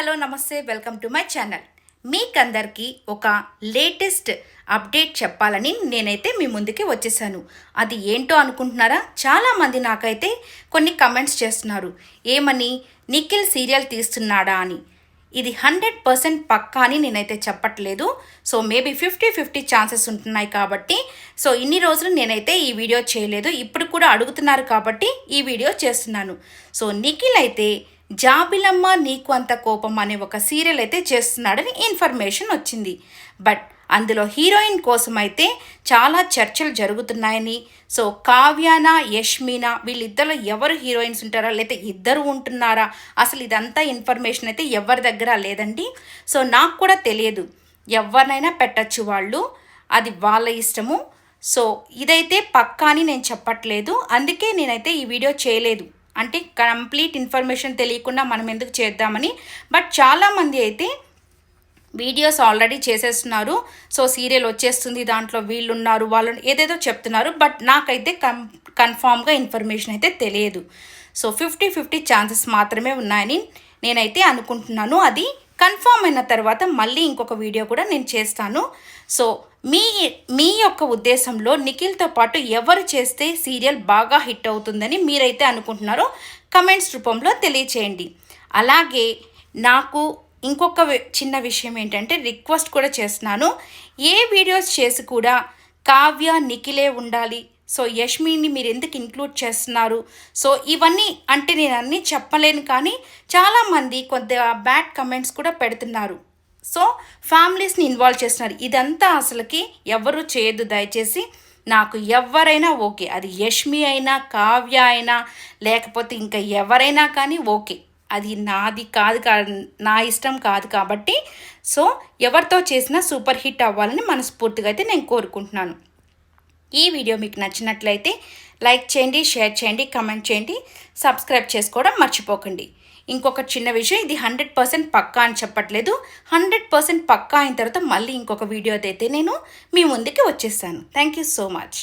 Hello నమస్తే welcome to my channel. మీకందరికీ ఒక లేటెస్ట్ అప్డేట్ చెప్పాలని నేనైతే మీ ముందుకి వచ్చేసాను. అది ఏంటో అనుకుంటున్నారా? చాలామంది నాకైతే కొన్ని కమెంట్స్ చేస్తున్నారు. ఏమని నిఖిల్ సీరియల్ తీస్తున్నాడా అని. ఇది హండ్రెడ్ పర్సెంట్ పక్కా అని నేనైతే చెప్పట్లేదు. So maybe fifty fifty chances ఉంటున్నాయి కాబట్టి. సో ఇన్ని రోజులు నేనైతే ఈ వీడియో చేయలేదు. ఇప్పుడు కూడా అడుగుతున్నారు కాబట్టి ఈ వీడియో చేస్తున్నాను. సో నిఖిల్ అయితే జాబిలమ్మ నీకు అంత కోపం అనే ఒక సీరియల్ అయితే చేస్తున్నాడని ఇన్ఫర్మేషన్ వచ్చింది. బట్ అందులో హీరోయిన్ కోసం అయితే చాలా చర్చలు జరుగుతున్నాయని. సో కావ్యానా యష్మీనా వీళ్ళిద్దరు ఎవరు హీరోయిన్స్ ఉంటారా లేకపోతే ఇద్దరు ఉంటున్నారా? అసలు ఇదంతా ఇన్ఫర్మేషన్ అయితే ఎవరి దగ్గర లేదండి. సో నాకు కూడా తెలియదు. ఎవరినైనా పెట్టచ్చు వాళ్ళు. అది వాళ్ళ ఇష్టము. సో ఇదైతే పక్కా అని నేను చెప్పట్లేదు. అందుకే నేనైతే ఈ వీడియో చేయలేదు. అంటే కంప్లీట్ ఇన్ఫర్మేషన్ తెలియకుండా మనం ఎందుకు చేద్దామని. బట్ చాలామంది అయితే వీడియోస్ ఆల్రెడీ చేసేస్తున్నారు. సో సీరియల్ వచ్చేస్తుంది దాంట్లో వీళ్ళు ఉన్నారు వాళ్ళు ఏదేదో చెప్తున్నారు. బట్ నాకైతే కన్ కన్ఫామ్గా ఇన్ఫర్మేషన్ అయితే తెలియదు. సో ఫిఫ్టీ ఫిఫ్టీ ఛాన్సెస్ మాత్రమే ఉన్నాయని నేనైతే అనుకుంటున్నాను. అది కన్ఫామ్ అయిన తర్వాత మళ్ళీ ఇంకొక వీడియో కూడా నేను చేస్తాను. సో మీ మీ యొక్క ఉద్దేశంలో నిఖిల్తో పాటు ఎవరు చేస్తే సీరియల్ బాగా హిట్ అవుతుందని మీరైతే అనుకుంటున్నారో కమెంట్స్ రూపంలో తెలియచేయండి. అలాగే నాకు ఇంకొక చిన్న విషయం ఏంటంటే రిక్వెస్ట్ కూడా చేస్తున్నాను. ఏ వీడియోస్ చేసి కూడా కావ్య నిఖిలే ఉండాలి సో యష్మిని మీరు ఎందుకు ఇంక్లూడ్ చేస్తున్నారు? సో ఇవన్నీ అంటే నేను అన్నీ చెప్పలేను కానీ చాలామంది కొంత బ్యాడ్ కమెంట్స్ కూడా పెడుతున్నారు. సో ఫ్యామిలీస్ని ఇన్వాల్వ్ చేస్తున్నారు. ఇదంతా అసలుకి ఎవరు చేయదు దయచేసి. నాకు ఎవరైనా ఓకే. అది యష్మి అయినా కావ్య అయినా లేకపోతే ఇంకా ఎవరైనా కానీ ఓకే. అది నాది కాదు కా నా ఇష్టం కాదు కాబట్టి. సో ఎవరితో చేసినా సూపర్ హిట్ అవ్వాలని మనస్ఫూర్తిగా అయితే నేను కోరుకుంటున్నాను. ఈ వీడియో మీకు నచ్చినట్లయితే లైక్ చేయండి షేర్ చేయండి కమెంట్ చేయండి సబ్స్క్రైబ్ చేసుకోవడం మర్చిపోకండి. ఇంకొక చిన్న విషయం ఇది హండ్రెడ్ పర్సెంట్ పక్కా అని చెప్పట్లేదు. హండ్రెడ్ పర్సెంట్ పక్కా అయిన తర్వాత మళ్ళీ ఇంకొక వీడియో అయితే నేను మీ ముందుకి వచ్చేస్తాను. Thank you so much.